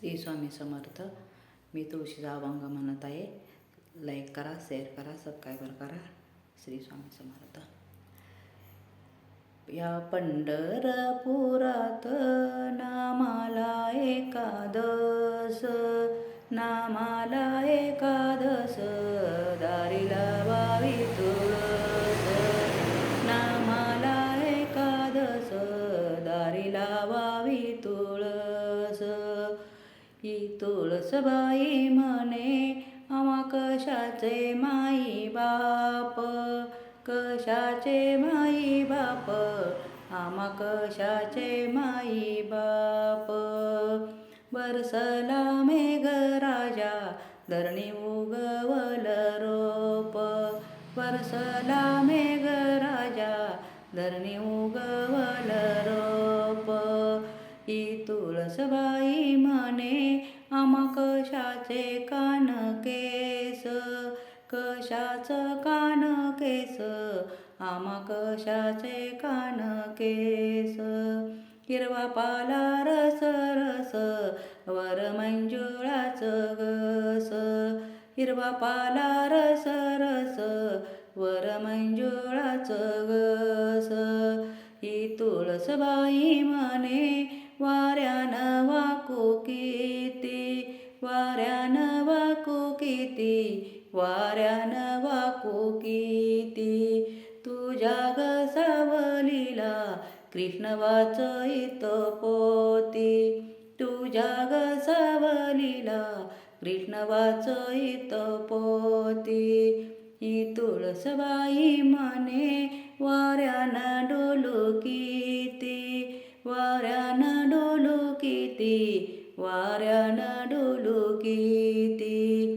श्री स्वामी समर्थ. मी तुळशीचा अभंग म्हणत आहे. लाईक करा शेअर करा सबस्क्रायबर करा. श्री स्वामी समर्थ. या पंढरपुरात नामाला एकादस नामाला एकादस ही तुळसबाई म्हणे आम्हा कशाचे माई बाप कशाचे माई बाप आम्हा कशाचे माई बाप बरसला मेघ राजा धरणी उगवल रोप. बरसला मेघ राजा धरणी उगवल रोप. ती तुळसबाई म्हणे आमा कशाचे कान केस? कशाचं कान केस? आमा कशाचे कान केस? हिरवा पाला रस रस वर मंजुळाचं गस. हिरवा पाला रस रस वर मंजुळाचं गस. ही तुळसबाई म्हणे वाऱ्यानं वाकू किती वाऱ्यानं वाकू किती वाऱ्यानं वाकू किती तुझ्या ग सावलीला कृष्ण वाचईत पोती. तुझ्या ग सावलीला कृष्ण वाचईत पोती. ही तुळसबाई म्हणे वाऱ्यानं डोलू किती वाऱ्यानं डोलू किती वाऱ्यानं डोलू किती.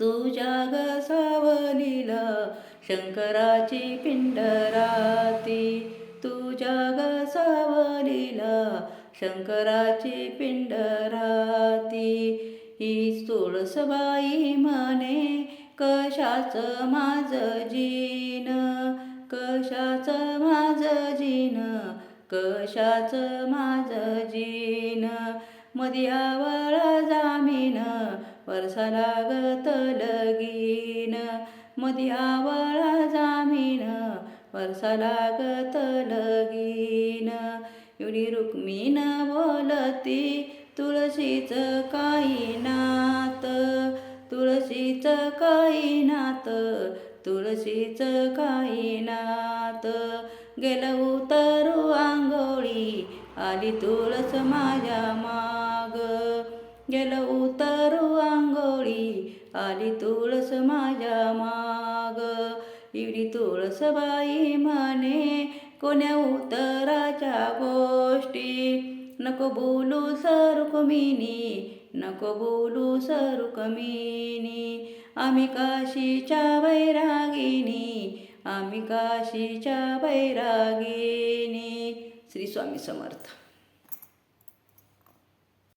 तुझ्या ग सावलीला शंकराची पिंड राती तुझ्या ग सावलीला शंकराची पिंड राती ही तुळसबाई म्हणे कशाच माझ जीन कशाच माझ जीन कशाचं माझं जीन? मदियावळा जामीन वर्षा लागत लगीन. मदियावळा जामीन वर्षा लागत लगीन. एवढी रुक्मीन बोलती तुळशीचं काही नात. तुळशीचं काही नात तुळशीचं काही नात. गेलं उतरू आंघोळी आली तुळस माझ्या माग. गेलं उतरू आंघोळी आली तुळस माझ्या माग. एवढी तुळसबाई म्हणे कोण्या उतराच्या गोष्टी? नको बोलू सरुकमिनी नको बोलू सरुकमिनी आम्ही काशीच्या वैरागिनी आम्ही काशीच्या बैरागिनी श्री स्वामी समर्थ.